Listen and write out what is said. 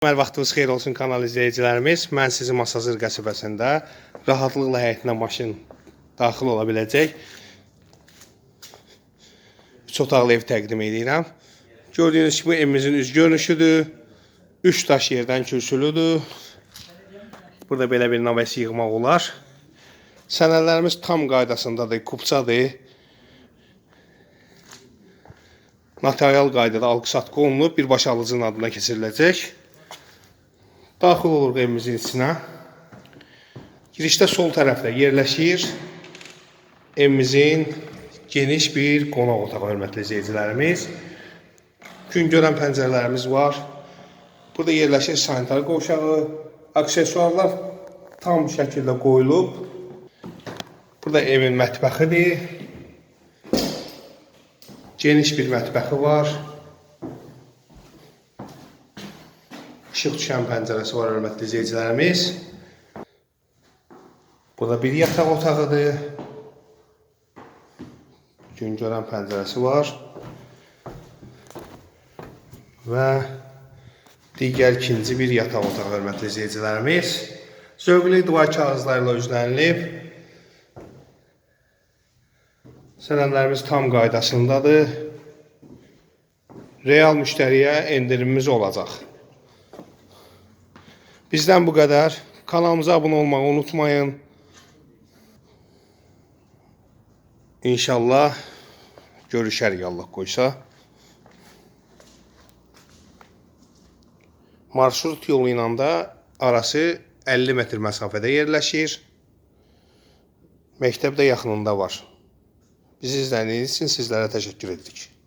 Hər vaxtınız xeyir olsun kanal izləyicilərimiz. Mən sizi Masazır qəsəbəsində rahatlıqla həyətinə maşın daxil ola biləcək 3 otaqlı ev təqdim edirəm. Gördüyünüz kimi evimizin üz görünüşüdür. 3 daş yerdən kürsülüdür. Burada belə bir naves yığmaq olar. Sənədlərimiz tam qaydasındadır, kupçadır. Notarial qaydada alqı-satqı olunub, birbaşa alıcının adına keçiriləcək. Daxil oluruq evimizin içinə. Girişdə sol tərəfdə yerləşir evimizin geniş bir qonaq otağı hörmətli izləyicilərimiz. Gün görən pəncərələrimiz var. Burada yerləşir sanitar qovşağı, aksesuarlar tam şəkildə qoyulub. Burada evin mətbəxidir. Geniş bir mətbəxi var. İşıq düşən pəncərəsi var hörmətli izləyicilərimiz. Burada bir yataq otağıdır. Gün görən pəncərəsi var. Və digər ikinci bir yataq otağı hörmətli izləyicilərimiz. Zövqlü divar kağızlarla üzlənilib. Sənədlərimiz tam qaydasındadır. Real müştəriyə endirimimiz olacaq. Bizdən bu qədər. Kanalımıza abunə olmağı unutmayın. İnşallah görüşərik Allah qoysa. Marşrut yolu ilə də arası 50 metr məsafədə yerləşir. Məktəb də yaxınında var. Bizi izlədiyiniz üçün sizlərə təşəkkür edirik.